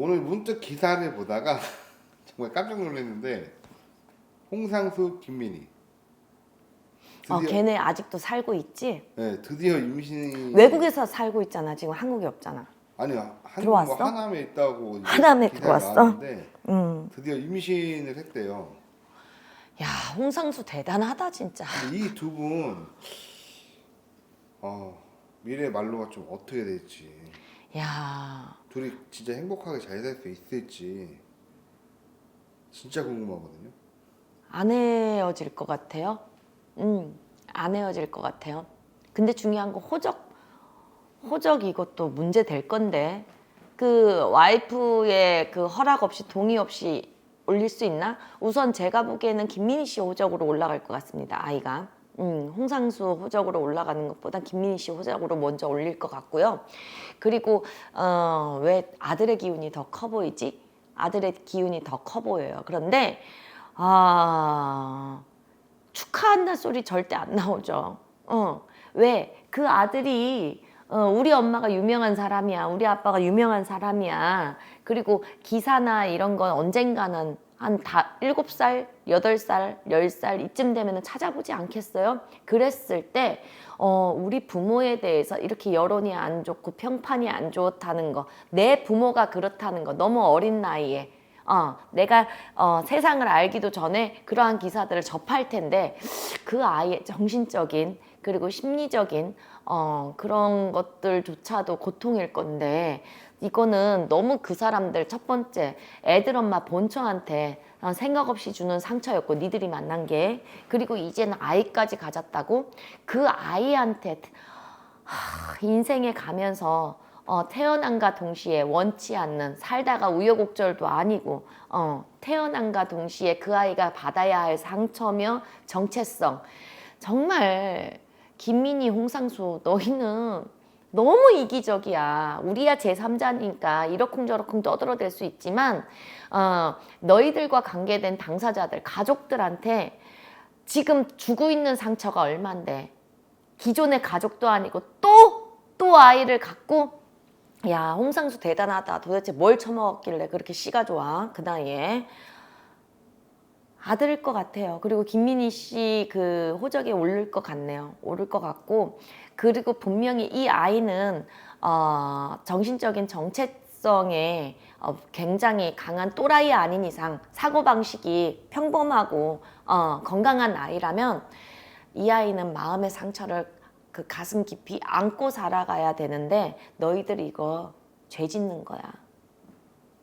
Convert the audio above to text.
오늘 문득 기사를 보다가 정말 깜짝 놀랐는데 홍상수 김민희 어, 드디어 걔네 아직도 살고 있지? 네, 드디어 임신이 외국에서 살고 있잖아. 지금 한국에 없잖아. 아니 한국 들어왔어? 뭐 하남에 있다고 이제 하남에 기사가 들어왔어? 나왔는데 음. 드디어 임신을 했대요. 야, 홍상수 대단하다 진짜. 이 두 분 어, 미래 말로가 좀 어떻게 될지 야, 둘이 진짜 행복하게 잘 살 수 있을지 진짜 궁금하거든요. 안 헤어질 것 같아요. 음, 안 헤어질 것 같아요. 근데 중요한 거 호적, 호적 이것도 문제 될 건데 그 와이프의 그 허락 없이 동의 없이 올릴 수 있나? 우선 제가 보기에는 김민희 씨 호적으로 올라갈 것 같습니다. 아이가. 음, 홍상수 호적으로 올라가는 것보다 김민희 씨 호적으로 먼저 올릴 것 같고요. 그리고 어, 왜 아들의 기운이 더 커 보이지? 아들의 기운이 더 커 보여요. 그런데 아 축하한다 소리 절대 안 나오죠. 어, 왜? 그 아들이 어, 우리 엄마가 유명한 사람이야. 우리 아빠가 유명한 사람이야. 그리고 기사나 이런 건 언젠가는 한다 일곱 살, 여덟 살, 열 살 이쯤 되면은 찾아보지 않겠어요? 그랬을 때 어, 우리 부모에 대해서 이렇게 여론이 안 좋고 평판이 안 좋다는 거, 내 부모가 그렇다는 거 너무 어린 나이에 어, 내가 어, 세상을 알기도 전에 그러한 기사들을 접할 텐데 그 아이의 정신적인 그리고 심리적인 어, 그런 것들조차도 고통일 건데 이거는 너무 그 사람들 첫 번째 애들 엄마 본처한테 어, 생각 없이 주는 상처였고 니들이 만난 게. 그리고 이제는 아이까지 가졌다고 그 아이한테 하, 인생에 가면서 어, 태어난과 동시에 원치 않는 살다가 우여곡절도 아니고 어, 태어난과 동시에 그 아이가 받아야 할 상처며 정체성. 정말 김민희 홍상수 너희는 너무 이기적이야. 우리야 제3자니까 이러쿵저러쿵 떠들어댈 수 있지만 어, 너희들과 관계된 당사자들 가족들한테 지금 주고 있는 상처가 얼만데? 기존의 가족도 아니고 또또 아이를 갖고? 야 홍상수 대단하다. 도대체 뭘 처먹었길래 그렇게 씨가 좋아? 그 나이에 아들일 것 같아요. 그리고 김민희 씨 그 호적에 오를 것 같네요. 오를 것 같고. 그리고 분명히 이 아이는 어, 정신적인 정체성에 어, 굉장히 강한 또라이 아닌 이상 사고 방식이 평범하고 어, 건강한 아이라면 이 아이는 마음의 상처를 그 가슴 깊이 안고 살아가야 되는데 너희들 이거 죄 짓는 거야.